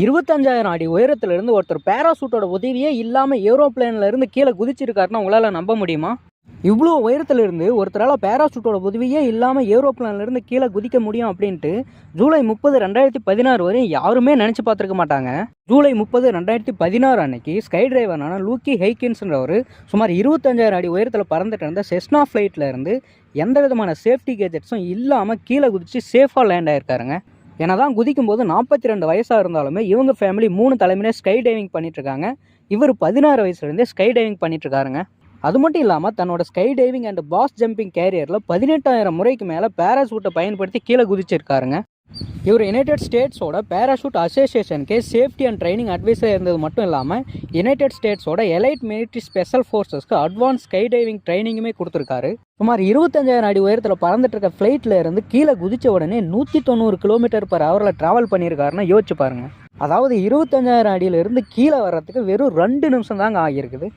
இருபத்தஞ்சாயிரம் அடி உயரத்திலிருந்து ஒருத்தர் பேராசூட்டோட உதவியே இல்லாமல் ஏரோப்ளேன்லேருந்து கீழே குதிச்சிருக்காருன்னா உங்களால் நம்ப முடியுமா? இவ்வளோ உயரத்திலிருந்து ஒருத்தரால் பேராசூட்டோட உதவியே இல்லாமல் ஏரோப்ளான்லேருந்து கீழே குதிக்க முடியும் அப்படின்ட்டு ஜூலை முப்பது ரெண்டாயிரத்தி பதினாறு வரையும் யாருமே நினச்சி பார்த்துருக்க மாட்டாங்க. ஜூலை முப்பது ரெண்டாயிரத்தி பதினாறு அன்னைக்கு ஸ்கை டிரைவரான லூக்கி ஹெய்கின்ஸ்ன்றவர் சுமார் இருபத்தஞ்சாயிரம் அடி உயரத்தில் பறந்துட்டு இருந்த செஸ்னா ஃப்ளைட்டில் இருந்து எந்த விதமான சேஃப்டி கேஜெட்ஸும் இல்லாமல் கீழே குதித்து சேஃபாக லேண்ட் ஆயிருக்காருங்க. என்னதான் குதிக்கும் போது நாற்பத்தி ரெண்டு வயசாக இருந்தாலுமே இவங்க ஃபேமிலி மூணு தலைமுறை ஸ்கை டைவிங் பண்ணிட்டுருக்காங்க. இவர் பதினாறு வயசுலேருந்தே ஸ்கை டைவிங் பண்ணிட்டு இருக்காருங்க அது மட்டும் இல்லாமல் தன்னோட sky diving and base jumping கேரியரில் பதினெட்டாயிரம் முறைக்கு மேலே பேராசூட்டை பயன்படுத்தி கீழே குதிச்சிருக்காருங்க. இவர் யுனைடெட் ஸ்டேட்ஸோட பேராஷூட் அசோசியேஷனுக்கே சேஃப்டி அண்ட் ட்ரைனிங் அட்வைஸாக இருந்தது மட்டும் இல்லாமல் யுனைடெட் ஸ்டேட்ஸோட எலைட் மிலிட்ரி ஸ்பெஷல் ஃபோர்ஸஸ்க்கு அட்வான்ஸ் ஸ்கை டைவிங் ட்ரைனிங்குமே கொடுத்துருக்காரு. சுமார் இருபத்தஞ்சாயிரம் அடி உயரத்தில் பறந்துட்டு இருக்க ஃப்ளைட்டில் இருந்து கீழே குதிச்ச உடனே நூற்றி தொண்ணூறு கிலோமீட்டர் பர் ஹவரில் ட்ராவல் பண்ணியிருக்காருன்னா யோசிச்சு பாருங்கள் அதாவது இருபத்தஞ்சாயிரம் அடியிலிருந்து கீழே வர்றதுக்கு வெறும் ரெண்டு நிமிஷம் தாங்க ஆகியிருக்குது.